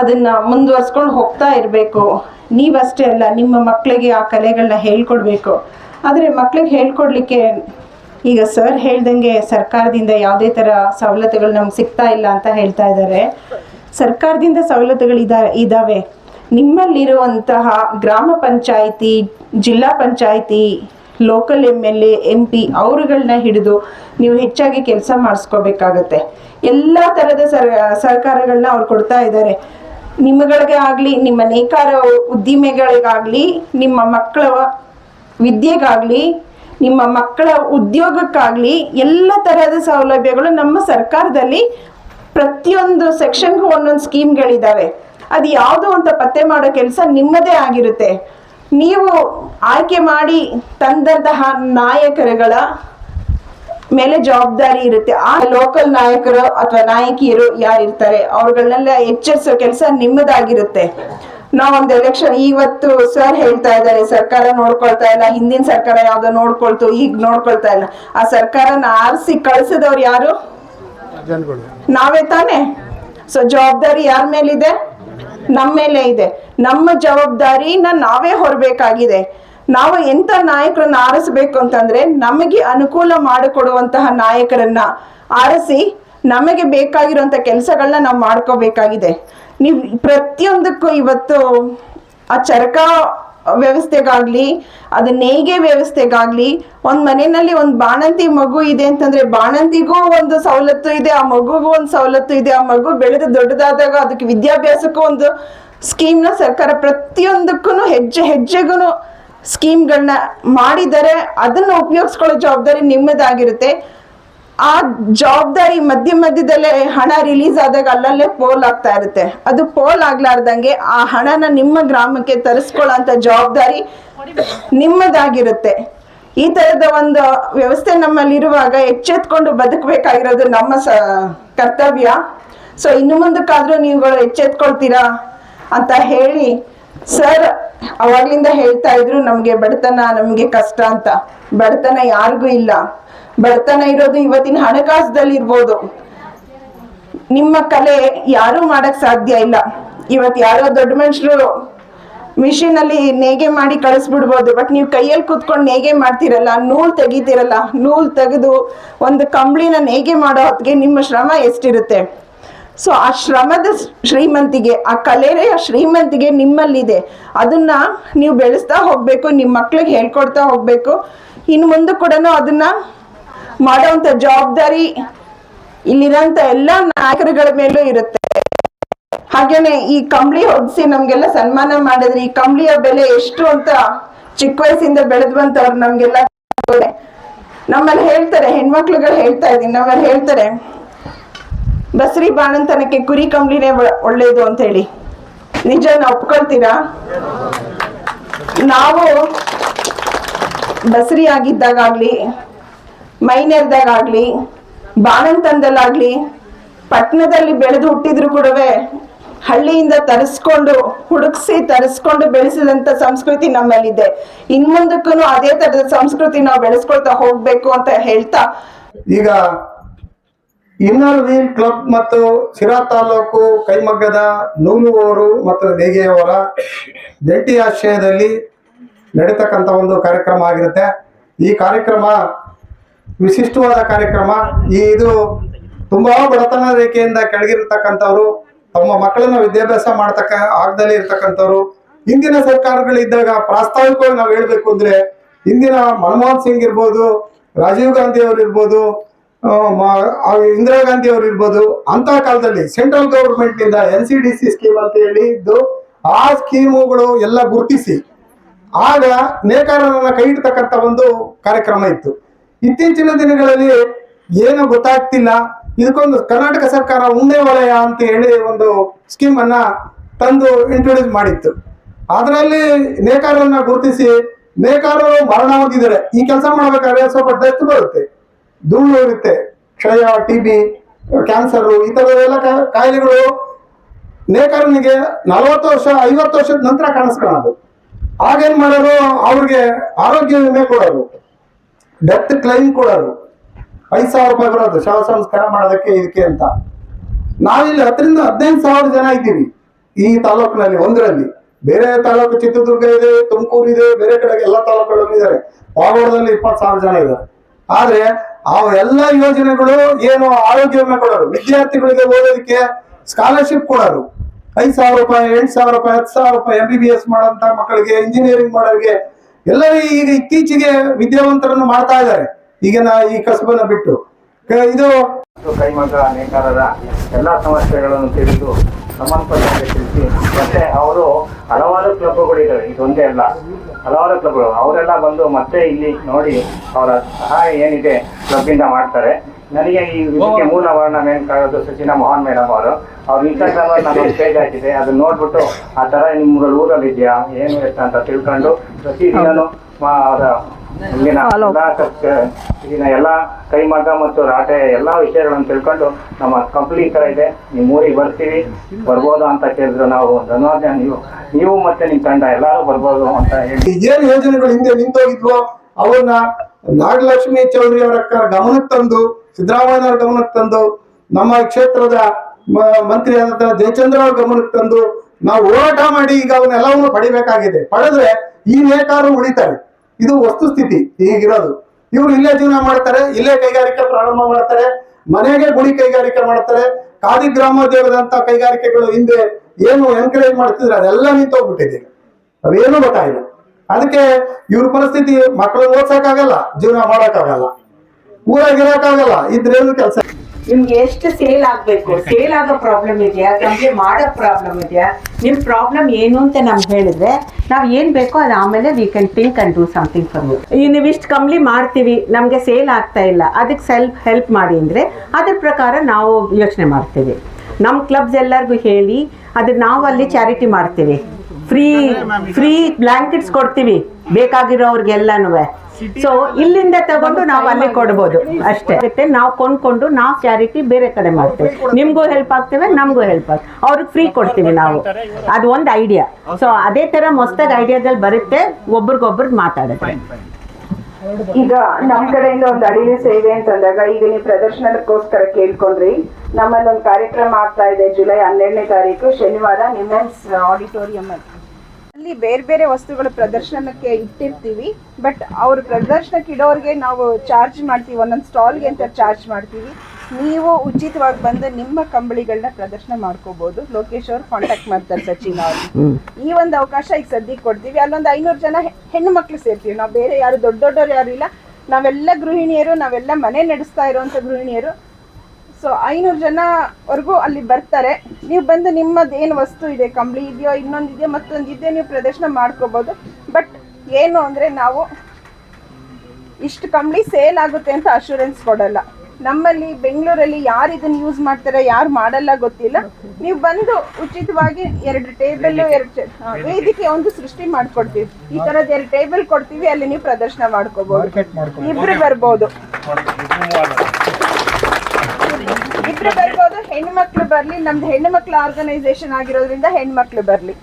ಅದನ್ನ ಮುಂದುವರ್ಸ್ಕೊಂಡು ಹೋಗ್ತಾ ಇರಬೇಕು. ನೀವಷ್ಟೇ ಅಲ್ಲ, ನಿಮ್ಮ ಮಕ್ಕಳಿಗೆ ಆ ಕಲೆಗಳನ್ನ ಹೇಳ್ಕೊಡ್ಬೇಕು. ಆದರೆ ಮಕ್ಳಿಗೆ ಹೇಳ್ಕೊಡ್ಲಿಕ್ಕೆ ಈಗ ಸರ್ ಹೇಳ್ದಂಗೆ ಸರ್ಕಾರದಿಂದ ಯಾವುದೇ ಥರ ಸವಲತ್ತುಗಳು ನಮ್ಗೆ ಸಿಗ್ತಾ ಇಲ್ಲ ಅಂತ ಹೇಳ್ತಾ ಇದ್ದಾರೆ. ಸರ್ಕಾರದಿಂದ ಸವಲತ್ತುಗಳು ಇದ ಇದ್ದಾವೆ ನಿಮ್ಮಲ್ಲಿರುವಂತಹ ಗ್ರಾಮ ಪಂಚಾಯಿತಿ, ಜಿಲ್ಲಾ panchayat local M L A M P ಅವರುಗಳನ್ನ ಹಿಡಿದು ನೀವು ಹೆಚ್ಚಾಗಿ ಕೆಲಸ ಮಾಡಿಸ್ಕೋಬೇಕಾಗತ್ತೆ. ಎಲ್ಲ ಥರದ ಸರ್ ಸರ್ಕಾರಗಳನ್ನ ಅವ್ರು ಕೊಡ್ತಾ ಇದ್ದಾರೆ ನಿಮ್ಮಗಳಿಗೆ ಆಗಲಿ, ನಿಮ್ಮ ನೇಕಾರ ಉದ್ದಿಮೆಗಳಿಗಾಗಲಿ, ನಿಮ್ಮ ಮಕ್ಕಳ ವಿದ್ಯೆಗಾಗಲಿ, ನಿಮ್ಮ ಮಕ್ಕಳ ಉದ್ಯೋಗಕ್ಕಾಗಲಿ ಎಲ್ಲ ತರಹದ ಸೌಲಭ್ಯಗಳು ನಮ್ಮ ಸರ್ಕಾರದಲ್ಲಿ ಪ್ರತಿಯೊಂದು ಸೆಕ್ಷನ್ಗೂ ಒಂದೊಂದು ಸ್ಕೀಮ್ಗಳಿದ್ದಾವೆ ಅದು ಯಾವುದು ಅಂತ ಪತ್ತೆ ಮಾಡೋ ಕೆಲಸ ನಿಮ್ಮದೇ ಆಗಿರುತ್ತೆ. ನೀವು ಆಯ್ಕೆ ಮಾಡಿ ತಂದಂತಹ ನಾಯಕರುಗಳ ಮೇಲೆ ಜವಾಬ್ದಾರಿ ಇರುತ್ತೆ. ಆ ಲೋಕಲ್ ನಾಯಕರು ಅಥವಾ ನಾಯಕಿಯರು ಯಾರಿರ್ತಾರೆ? ಅವ್ರಗಳನ್ನೆಲ್ಲ ಎಚ್ಚರಿಸೋ ಕೆಲಸ ನಿಮ್ಮದಾಗಿರುತ್ತೆ. ನಾವೊಂದು ಎಲೆಕ್ಷನ್ ಇವತ್ತು ಸರ್ ಹೇಳ್ತಾ ಇದ್ದಾರೆ ಸರ್ಕಾರ ನೋಡ್ಕೊಳ್ತಾ ಇಲ್ಲ ಹಿಂದಿನ ಸರ್ಕಾರ ಯಾವ್ದೋ ನೋಡ್ಕೊಳ್ತು ಈಗ ನೋಡ್ಕೊಳ್ತಾ ಇಲ್ಲ. ಆ ಸರ್ಕಾರನ ಆರಿಸಿ ಕಳಿಸಿದವ್ರು ಯಾರು? ನಾವೇ ತಾನೆ. ಸೊ ಜವಾಬ್ದಾರಿ ಯಾರ ಮೇಲಿದೆ? ನಮ್ಮ ಮೇಲೆ ಇದೆ. ನಮ್ಮ ಜವಾಬ್ದಾರಿನ ನಾವೇ ಹೊರಬೇಕಾಗಿದೆ. ನಾವು ಎಂತ ನಾಯಕರನ್ನ ಆರಿಸಬೇಕು ಅಂತಂದ್ರೆ ನಮಗೆ ಅನುಕೂಲ ಮಾಡಿಕೊಡುವಂತಹ ನಾಯಕರನ್ನ ಆರಿಸಿ ನಮಗೆ ಬೇಕಾಗಿರುವಂತ ಕೆಲಸಗಳನ್ನ ನಾವು ಮಾಡ್ಕೋಬೇಕಾಗಿದೆ. ನೀವು ಪ್ರತಿಯೊಂದಕ್ಕೂ ಇವತ್ತು ಆ ಚರಕ ವ್ಯವಸ್ಥೆಗಾಗ್ಲಿ, ಅದು ನೇಯ್ಗೆ ವ್ಯವಸ್ಥೆಗಾಗ್ಲಿ, ಒಂದ್ ಮನೆಯಲ್ಲಿ ಒಂದು ಬಾಣಂತಿ ಮಗು ಇದೆ ಅಂತಂದ್ರೆ ಬಾಣಂತಿಗೂ ಒಂದು ಸವಲತ್ತು ಇದೆ, ಆ ಮಗುಗೂ ಒಂದು ಸವಲತ್ತು ಇದೆ, ಆ ಮಗು ಬೆಳೆದು ದೊಡ್ಡದಾದಾಗ ಅದಕ್ಕೆ ವಿದ್ಯಾಭ್ಯಾಸಕ್ಕೂ ಒಂದು ಸ್ಕೀಮ್ನ ಸರ್ಕಾರ ಪ್ರತಿಯೊಂದಕ್ಕೂ ಹೆಜ್ಜೆ ಹೆಜ್ಜೆಗೂ ಸ್ಕೀಮ್ಗಳನ್ನ ಮಾಡಿದರೆ ಅದನ್ನ ಉಪಯೋಗಿಸ್ಕೊಳ್ಳೋ ಜವಾಬ್ದಾರಿ ನಿಮ್ಮದಾಗಿರುತ್ತೆ. ಆ ಜವಾಬ್ದಾರಿ ಮಧ್ಯ ಮಧ್ಯದಲ್ಲೇ ಹಣ ರಿಲೀಸ್ ಆದಾಗ ಅಲ್ಲಲ್ಲೇ ಪೋಲ್ ಆಗ್ತಾ ಇರುತ್ತೆ. ಅದು ಪೋಲ್ ಆಗ್ಲಾರ್ದಂಗೆ ಆ ಹಣನ ನಿಮ್ಮ ಗ್ರಾಮಕ್ಕೆ ತರಿಸ್ಕೊಳ್ಳೋ ಅಂತ ಜವಾಬ್ದಾರಿ ನಿಮ್ಮದಾಗಿರುತ್ತೆ. ಈ ತರದ ಒಂದು ವ್ಯವಸ್ಥೆ ನಮ್ಮಲ್ಲಿರುವಾಗ ಎಚ್ಚೆತ್ಕೊಂಡು ಬದುಕಬೇಕಾಗಿರೋದು ನಮ್ಮ ಸ ಕರ್ತವ್ಯ. ಸೊ ಇನ್ನು ಮುಂದಕ್ಕಾದ್ರೂ ನೀವುಗಳು ಎಚ್ಚೆತ್ಕೊಳ್ತೀರಾ? ಅಂತ ಹೇಳಿ ಸರ್, ಅವಾಗ್ಲಿಂದ ಹೇಳ್ತಾ ಇದ್ರು, ನಮ್ಗೆ ಬಡತನ ನಮ್ಗೆ ಕಷ್ಟ ಅಂತ. ಬಡತನ ಯಾರಿಗೂ ಇಲ್ಲ. ಬಡತನ ಇರೋದು ಇವತ್ತಿನ ಹಣಕಾಸದಲ್ಲಿ ಇರ್ಬೋದು ನಿಮ್ಮ ಕಲೆ ಯಾರು ಮಾಡಕ್ ಸಾಧ್ಯ ಇಲ್ಲ. ಇವತ್ ಯಾರೋ ದೊಡ್ಡ ಮನುಷ್ಯರು ಮಿಷಿನ್ ಅಲ್ಲಿ ನೇಗೆ ಮಾಡಿ ಕಳಿಸ್ಬಿಡ್ಬೋದು. ಬಟ್ ನೀವು ಕೈಯಲ್ಲಿ ಕೂತ್ಕೊಂಡು ನೇಗೆ ಮಾಡ್ತಿರಲ್ಲ, ನೂಲ್ ತೆಗಿತಿರಲ್ಲ, ನೂಲ್ ತೆಗೆದು ಒಂದು ಕಂಬಳಿನ ನೇಗೆ ಮಾಡೋ ಹೊತ್ತಿಗೆ ನಿಮ್ಮ ಶ್ರಮ ಎಷ್ಟಿರುತ್ತೆ? ಸೊ ಆ ಶ್ರಮದ ಶ್ರೀಮಂತಿಗೆ, ಆ ಕಲೆಯ ಶ್ರೀಮಂತಿಗೆ ನಿಮ್ಮಲ್ಲಿದೆ. ಅದನ್ನ ನೀವು ಬೆಳೆಸ್ತಾ ಹೋಗ್ಬೇಕು ನಿಮ್ಮ ಮಕ್ಳಿಗೆ ಹೇಳ್ಕೊಡ್ತಾ ಹೋಗ್ಬೇಕು. ಇನ್ನು ಮುಂದೆ ಕೂಡ ಅದನ್ನ ಮಾಡೋವಂಥ ಜವಾಬ್ದಾರಿ ಇಲ್ಲಿರೋಂಥ ಎಲ್ಲ ನಾಯಕರುಗಳ ಮೇಲೂ ಇರುತ್ತೆ. ಹಾಗೇನೆ ಈ ಕಂಬಳಿ ಹೊಡ್ಸಿ ನಮ್ಗೆಲ್ಲ ಸನ್ಮಾನ ಮಾಡಿದ್ರೆ, ಈ ಕಂಬಳಿಯ ಬೆಲೆ ಎಷ್ಟು ಅಂತ ಚಿಕ್ಕ ವಯಸ್ಸಿಂದ ಬೆಳೆದ್ ಬಂತವ್ರು ನಮ್ಗೆಲ್ಲ. ನಮ್ಮಲ್ಲಿ ಹೇಳ್ತಾರೆ, ಹೆಣ್ಮಕ್ಳುಗಳು ಹೇಳ್ತಾ ಇದೀನಿ ನಮ್ಮಲ್ಲಿ ಹೇಳ್ತಾರೆ ಬಸ್ರಿ ಬಾಣಂತನಕ್ಕೆ ಕುರಿ ಕಂಬಳಿನೇ ಒ- ಒಳ್ಳೇದು ಅಂತ ಹೇಳಿ. ನಿಜ ಒಪ್ಕೊಳ್ತೀರಾ? ನಾವು ಬಸರಿ ಆಗಿದ್ದಾಗಲಿ ಮೈನೇರ್ದಾಗಲಿ ಬಾಣಂತನದಲ್ಲಾಗ್ಲಿ ಪಟ್ಟಣದಲ್ಲಿ ಬೆಳೆದು ಹುಟ್ಟಿದ್ರು ಕೂಡ ಹಳ್ಳಿಯಿಂದ ತರಿಸ್ಕೊಂಡು, ಹುಡುಕ್ಸಿ ತರಿಸ್ಕೊಂಡು ಬೆಳೆಸಿದಂತ ಸಂಸ್ಕೃತಿ ನಮ್ಮಲ್ಲಿದೆ. ಇನ್ಮುಂದಕ್ಕೂ ಅದೇ ತರದ ಸಂಸ್ಕೃತಿ ನಾವು ಬೆಳೆಸ್ಕೊಳ್ತಾ ಹೋಗ್ಬೇಕು ಅಂತ ಹೇಳ್ತಾ ಈಗ ಇನ್ನರ್ ವೀಲ್ ಕ್ಲಬ್ ಮತ್ತು ಸಿರಾ ತಾಲೂಕು ಕೈಮಗ್ಗದ ನೂಲುವವರು ಮತ್ತು ನೇಗೆಯವರ ಜಂಟಿ ಆಶ್ರಯದಲ್ಲಿ ನಡೀತಕ್ಕಂಥ ಒಂದು ಕಾರ್ಯಕ್ರಮ ಆಗಿರುತ್ತೆ. ಈ ಕಾರ್ಯಕ್ರಮ, ವಿಶಿಷ್ಟವಾದ ಕಾರ್ಯಕ್ರಮ. ಈ ಇದು ತುಂಬಾ ಬಡತನ ರೇಖೆಯಿಂದ ಕೆಳಗಿರ್ತಕ್ಕಂಥವ್ರು, ತಮ್ಮ ಮಕ್ಕಳನ್ನ ವಿದ್ಯಾಭ್ಯಾಸ ಮಾಡ್ತಕ್ಕ ಆಗದಲ್ಲಿ ಇರ್ತಕ್ಕಂಥವ್ರು. ಹಿಂದಿನ ಸರ್ಕಾರಗಳಿದ್ದಾಗ ಪ್ರಾಸ್ತಾವಿಕವಾಗಿ ನಾವು ಹೇಳಬೇಕು ಅಂದ್ರೆ, ಹಿಂದಿನ ಮನಮೋಹನ್ ಸಿಂಗ್ ಇರ್ಬೋದು, ರಾಜೀವ್ ಗಾಂಧಿ ಅವರು ಇರ್ಬೋದು ಇಂದಿರಾ ಗಾಂಧಿ ಅವರು ಇರ್ಬೋದು ಅಂತ ಕಾಲದಲ್ಲಿ central ಗವರ್ಮೆಂಟ್ನಿಂದ N C D C scheme ಅಂತ ಹೇಳಿ ಇದ್ದು, ಆ ಸ್ಕೀಮುಗಳು ಎಲ್ಲ ಗುರುತಿಸಿ. ಆಗ ನೇಕಾರರನ್ನ ಕೈ ಇಡ್ತಕ್ಕಂಥ ಒಂದು ಕಾರ್ಯಕ್ರಮ ಇತ್ತು. ಇತ್ತೀಚಿನ ದಿನಗಳಲ್ಲಿ ಏನು ಗೊತ್ತಾಗ್ತಿಲ್ಲ. ಇದಕ್ಕೊಂದು ಕರ್ನಾಟಕ ಸರ್ಕಾರ ಉಣ್ಣೆ ವಲಯ ಅಂತ ಹೇಳಿ ಒಂದು ಸ್ಕೀಮ್ ಅನ್ನ ತಂದು ಇಂಟ್ರೊಡ್ಯೂಸ್ ಮಾಡಿತ್ತು. ಅದರಲ್ಲಿ ನೇಕಾರರನ್ನ ಗುರುತಿಸಿ, ನೇಕಾರರು ಮರಣ ಹೊಂದಿದ್ದಾರೆ ಈ ಕೆಲಸ ಮಾಡ್ಬೇಕಾದ್ರೆ ಸ್ವಲ್ಪ ಡೆತ್ ಬರುತ್ತೆ. ಧೂಳು ಇರುತ್ತೆ. ಕ್ಷಯ ಟಿ ಬಿ ಕ್ಯಾನ್ಸರು ಈ ಥರದೆಲ್ಲ ಕಾಯಿಲೆಗಳು ನೇಕಾರನಿಗೆ ನಲವತ್ತು ವರ್ಷ, ಐವತ್ತು ವರ್ಷದ ನಂತರ ಕಾಣಿಸ್ಕೊಳ್ಳೋದು. ಆಗೇನು ಮಾಡೋರು ಅವ್ರಿಗೆ ಆರೋಗ್ಯ ವಿಮೆ ಕೊಡೋರು ಡೆತ್ ಕ್ಲೈಮ್ ಕೊಡೋರು ಐದು ಸಾವಿರ ರೂಪಾಯಿ ಬರೋದು ಶವ ಸಂಸ್ಕಾರ ಮಾಡೋದಕ್ಕೆ ಇದಕ್ಕೆ ಅಂತ. ನಾವಿಲ್ಲಿ ಹತ್ತರಿಂದ ಹದಿನೈದು ಸಾವಿರ ಜನ ಇದ್ದೀವಿ. ಈ ತಾಲೂಕಿನಲ್ಲಿ, ಒಂದರಲ್ಲಿ. ಬೇರೆ ತಾಲೂಕು ಚಿತ್ರದುರ್ಗ ಇದೆ, ತುಮಕೂರು ಇದೆ, ಬೇರೆ ಕಡೆಗೆ ಎಲ್ಲ ತಾಲೂಕುಗಳಲ್ಲಿ ಇದ್ದಾರೆ. ಪಾಗೋಡದಲ್ಲಿ ಇಪ್ಪತ್ತು ಸಾವಿರ ಜನ ಇದ್ದಾರೆ. ಆದ್ರೆ ಆ ಎಲ್ಲ ಯೋಜನೆಗಳು ಏನು ಆರೋಗ್ಯ ವಿಮೆ ಕೊಡೋರು. ವಿದ್ಯಾರ್ಥಿಗಳಿಗೆ ಓದೋದಕ್ಕೆ ಸ್ಕಾಲರ್ಶಿಪ್ ಕೊಡೋರು. ಐದು ಸಾವಿರ ರೂಪಾಯಿ, ಎಂಟು ಸಾವಿರ ರೂಪಾಯಿ, ಹತ್ತು ಸಾವಿರ ರೂಪಾಯಿ ಎಂ ಬಿ ಬಿ ಎಸ್ ಮಾಡೋಂಥ ಮಕ್ಕಳಿಗೆ ಇಂಜಿನಿಯರಿಂಗ್ ಮಾಡೋರಿಗೆ ಎಲ್ಲರೂ ಈಗ ಇತ್ತೀಚೆಗೆ ವಿದ್ಯಾವಂತರನ್ನು ಮಾಡ್ತಾ ಇದ್ದಾರೆ. ಈಗಿನ ಈ ಕಸಬನ್ನ ಬಿಟ್ಟು. ಇದು ಕೈಮಗ್ಗ ನೇಕಾರರ ಎಲ್ಲ ಸಮಸ್ಯೆಗಳನ್ನು ತಿಳಿದು ಸಂಬಂಧಪಟ್ಟಂತೆ ತಿಳಿಸಿ. ಮತ್ತೆ ಅವರು ಹಲವಾರು ಕ್ಲಬ್ಗಳಿದ್ದಾವೆ ಇದೊಂದೇ ಅಲ್ಲ. ಹಲವಾರು ಕ್ಲಬ್ಗಳು. ಅವರೆಲ್ಲ ಬಂದು ಮತ್ತೆ ಇಲ್ಲಿ ನೋಡಿ ಅವರ ಸಹಾಯ ಏನಿದೆ ಕ್ಲಬ್ಬಿಂದ ಮಾಡ್ತಾರೆ. ನನಗೆ ಈ ಇದಕ್ಕೆ ಮೂಲ ವರ್ಣ ನೇಮಕಾಗೋದು ಸಚಿನ ಮೋಹನ್ ಮೇಡಮ್ ಅವರು. ಅವ್ರು ಇನ್ಸ್ಟಾಗ್ರಾಮ್ ನಾನು ಪೇಜ್ ಹಾಕಿದೆ. ಅದನ್ನ ನೋಡ್ಬಿಟ್ಟು ಆ ತರ ನಿಮ್ಮ ಊರಲ್ಲಿ ಇದೆಯಾ ಏನು ಎತ್ತ ಅಂತ ತಿಳ್ಕೊಂಡು ಅವರ ಇಲ್ಲಿನ ಎಲ್ಲ ಕ- ಇಲ್ಲಿನ ಎಲ್ಲ ಕೈಮಗ್ಗ ಮತ್ತು ರಾಟೆ ಎಲ್ಲ ವಿಷಯಗಳನ್ನು ತಿಳ್ಕೊಂಡು ನಮ್ಮ ಕಂಪ್ನಿ ತರ ಇದೆ. ನಿಮ್ಮ ಊರಿಗೆ ಬರ್ತೀವಿ. ಬರ್ಬೋದು ಅಂತ ಕೇಳಿದ್ರು ನಾವು. ಧನ್ಯವಾದ. ನೀವು ನೀವು ಮತ್ತೆ ನಿಮ್ಮ ತಂಡ ಎಲ್ಲರೂ ಬರ್ಬೋದು ಅಂತ ಹೇಳಿ. ಏನ್ ಯೋಜನೆಗಳು ಹಿಂದೆ ನಿಂತೋಗಿದ್ವೋ? ಅವನ್ನ ನಾಗಲಕ್ಷ್ಮಿ ಚೌಧರಿ ಅವರ ಗಮನಕ್ಕೆ ತಂದು ಸಿದ್ದರಾಮಯ್ಯನವರ ಗಮನಕ್ಕೆ ತಂದು ನಮ್ಮ ಕ್ಷೇತ್ರದ ಮ- ಮಂತ್ರಿಯಾದಂತಹ ಜಯಚಂದ್ರ ಅವ್ರ ಗಮನಕ್ಕೆ ತಂದು ನಾವು ಹೋರಾಟ ಮಾಡಿ ಈಗ ಅವನ್ನೆಲ್ಲವನ್ನು ಪಡಿಬೇಕಾಗಿದೆ. ಪಡೆದ್ರೆ ಈ ನೇಕಾರರು ಉಳಿತಾರೆ. ಇದು ವಸ್ತುಸ್ಥಿತಿ ಈಗಿರೋದು ಇವ್ರು ಇಲ್ಲೇ ಜೀವನ ಮಾಡ್ತಾರೆ, ಇಲ್ಲೇ ಕೈಗಾರಿಕೆ ಪ್ರಾರಂಭ ಮಾಡ್ತಾರೆ, ಮನೆಗೆ ಗುಡಿ ಕೈಗಾರಿಕೆ ಮಾಡ್ತಾರೆ, ಖಾದಿ ಗ್ರಾಮೋದ್ಯೋಗದಂತ ಕೈಗಾರಿಕೆಗಳು ಹಿಂದೆ ಏನು ಎನ್ಕರೇಜ್ ಮಾಡ್ತಿದ್ರೆ ಅದೆಲ್ಲ ನಿಂತೋಗ್ಬಿಟ್ಟಿದೆ. ಅವೇನು ಗೊತ್ತಾಯಿಲ್ಲ ಅದಕ್ಕೆ ಇವ್ರ ಪರಿಸ್ಥಿತಿ ಮಕ್ಕಳು ಓದ್ಸಕ್ಕಾಗಲ್ಲ, ಜೀವನ ಮಾಡೋಕ್ಕಾಗಲ್ಲ. ಊರಾಗಿರಕ್ಕಾಗಲ್ಲ ಇದ್ರೇನು ಕೆಲಸ? ನಿಮ್ಗೆ ಎಷ್ಟು ಸೇಲ್ ಆಗ್ಬೇಕು? ಸೇಲ್ ಆಗೋ ಪ್ರಾಬ್ಲಮ್ ಇದೆಯಾ? ನಮ್ಗೆ ಮಾಡೋ ಪ್ರಾಬ್ಲಮ್ ಇದೆಯಾ? ನಿಮ್ ಪ್ರಾಬ್ಲಮ್ ಏನು ಅಂತ ನಮ್ಗೆ ಹೇಳಿದ್ರೆ ನಾವ್ ಏನ್ ಬೇಕೋ ಅದು ಆಮೇಲೆ we can think and do something for you ಈ ನೀವು ಇಷ್ಟು ಕಮ್ಮಿ ಮಾಡ್ತೀವಿ ನಮ್ಗೆ ಸೇಲ್ ಆಗ್ತಾ ಇಲ್ಲ ಅದಕ್ಕೆ ಸೆಲ್ಫ್ ಹೆಲ್ಪ್ ಮಾಡಿ ಅಂದ್ರೆ ಅದ್ರ ಪ್ರಕಾರ ನಾವು ಯೋಚನೆ ಮಾಡ್ತೀವಿ. ನಮ್ಮ ಕ್ಲಬ್ಸ್ ಎಲ್ಲರಿಗೂ ಹೇಳಿ ಅದು ನಾವು ಅಲ್ಲಿ ಚಾರಿಟಿ ಮಾಡ್ತೀವಿ. ಫ್ರೀ ಫ್ರೀ ಬ್ಲಾಂಕೆಟ್ಸ್ ಕೊಡ್ತೀವಿ ಬೇಕಾಗಿರೋರ್ಗೆಲ್ಲನೂ ಸೊ ಇಲ್ಲಿಂದ ತಗೊಂಡು ನಾವು ಅಲ್ಲಿ ಕೊಡ್ಬೋದು. ಅಷ್ಟೇ. ಮತ್ತೆ ನಾವು ಕೊಂಡ್ಕೊಂಡು ನಾವು ಚಾರಿಟಿ ಬೇರೆ ಕಡೆ ಮಾಡ್ತೇವೆ. ನಿಮ್ಗೂ ಹೆಲ್ಪ್ ಆಗ್ತೇವೆ ನಮಗೂ ಹೆಲ್ಪ್ ಆಗ್ತದೆ ಅವ್ರಿಗೆ ಫ್ರೀ ಕೊಡ್ತೀವಿ ನಾವು. ಅದು ಒಂದು ಐಡಿಯಾ ಸೊ ಅದೇ ತರ ಮಸ್ತಾಗಿ ಐಡಿಯಾದಲ್ಲಿ ಬರುತ್ತೆ ಒಬ್ರಿಗೊಬ್ರು ಮಾತಾಡುತ್ತೆ ಈಗ ನಮ್ ಕಡೆಯಿಂದ ಒಂದು ಅಡಿಗೆ ಸೇವೆ ಅಂತಂದಾಗ ಈಗ ನೀವು ಪ್ರದರ್ಶನಕ್ಕೋಸ್ಕರ ಕೇಳ್ಕೊಂಡ್ರಿ. ನಮ್ಮಲ್ಲಿ ಒಂದು ಕಾರ್ಯಕ್ರಮ ಆಗ್ತಾ ಇದೆ ಜುಲೈ ಹನ್ನೆರಡನೇ ತಾರೀಕು ಶನಿವಾರ ನಿಮೆನ್ಸ್ ಆಡಿಟೋರಿಯಂ ಅಲ್ಲಿ. ಅಲ್ಲಿ ಬೇರೆ ಬೇರೆ ವಸ್ತುಗಳು ಪ್ರದರ್ಶನಕ್ಕೆ ಇಟ್ಟಿರ್ತೀವಿ. ಬಟ್ ಅವ್ರ ಪ್ರದರ್ಶನಕ್ಕೆ ಇಡೋರಿಗೆ ನಾವು ಚಾರ್ಜ್ ಮಾಡ್ತೀವಿ. ಒಂದೊಂದು ಸ್ಟಾಲ್ಗೆ ಅಂತ ಚಾರ್ಜ್ ಮಾಡ್ತೀವಿ. ನೀವು ಉಚಿತವಾಗಿ ಬಂದು ನಿಮ್ಮ ಕಂಬಳಿಗಳನ್ನ ಪ್ರದರ್ಶನ ಮಾಡ್ಕೋಬಹುದು ಲೋಕೇಶ್ ಅವ್ರು ಕಾಂಟ್ಯಾಕ್ಟ್ ಮಾಡ್ತಾರೆ ಸಚಿನ್ ಅವರು. ಈ ಒಂದು ಅವಕಾಶ ಈಗ ಸದ್ಯಕ್ಕೆ ಕೊಡ್ತೀವಿ. ಅಲ್ಲೊಂದು ಐನೂರು ಜನ ಹೆಣ್ಣು ಮಕ್ಳು ಸೇರ್ತೀವಿ. ನಾವು ಬೇರೆ ಯಾರು ದೊಡ್ಡ ದೊಡ್ಡವ್ರು ಯಾರು ಇಲ್ಲ. ನಾವೆಲ್ಲ ಗೃಹಿಣಿಯರು ನಾವೆಲ್ಲ ಮನೆ ನಡೆಸ್ತಾ ಇರುವಂತ ಗೃಹಿಣಿಯರು. ಸೊ ಐನೂರು ಜನವರೆಗೂ ಅಲ್ಲಿ ಬರ್ತಾರೆ. ನೀವು ಬಂದು ನಿಮ್ಮದು ಏನು ವಸ್ತು ಇದೆ? ಕಂಬಳಿ ಇದೆಯೋ ಇನ್ನೊಂದು ಮತ್ತೊಂದಿದೆ ನೀವು ಪ್ರದರ್ಶನ ಮಾಡ್ಕೋಬೋದು. ಬಟ್ ಏನು ಅಂದರೆ ನಾವು ಇಷ್ಟು ಕಂಬಳಿ ಸೇಲ್ ಆಗುತ್ತೆ ಅಂತ ಅಶೂರೆನ್ಸ್ ಕೊಡಲ್ಲ. ನಮ್ಮಲ್ಲಿ ಬೆಂಗಳೂರಲ್ಲಿ ಯಾರು ಇದನ್ನ ಯೂಸ್ ಮಾಡ್ತಾರೆ ಯಾರು ಮಾಡಲ್ಲ ಗೊತ್ತಿಲ್ಲ. ನೀವು ಬಂದು ಉಚಿತವಾಗಿ ಎರಡು ಟೇಬಲ್ ಎರಡು ವೇದಿಕೆ. ಒಂದು ಸೃಷ್ಟಿ ಮಾಡ್ಕೊಡ್ತೀವಿ. ಈ ತರದ್ ಎರಡು ಟೇಬಲ್ ಕೊಡ್ತೀವಿ ಅಲ್ಲಿ ನೀವು ಪ್ರದರ್ಶನ ಮಾಡ್ಕೋಬಹುದು ಇಬ್ರು ಬರ್ಬೋದು. ಇಬ್ರು ಬರ್ಬೋದು ಹೆಣ್ಮಕ್ಳು ಬರ್ಲಿ ನಮ್ದು ಹೆಣ್ಣು ಮಕ್ಳು ಆರ್ಗನೈಸೇಷನ್ ಆಗಿರೋದ್ರಿಂದ ಹೆಣ್ಮಕ್ಳು ಬರ್ಲಿ.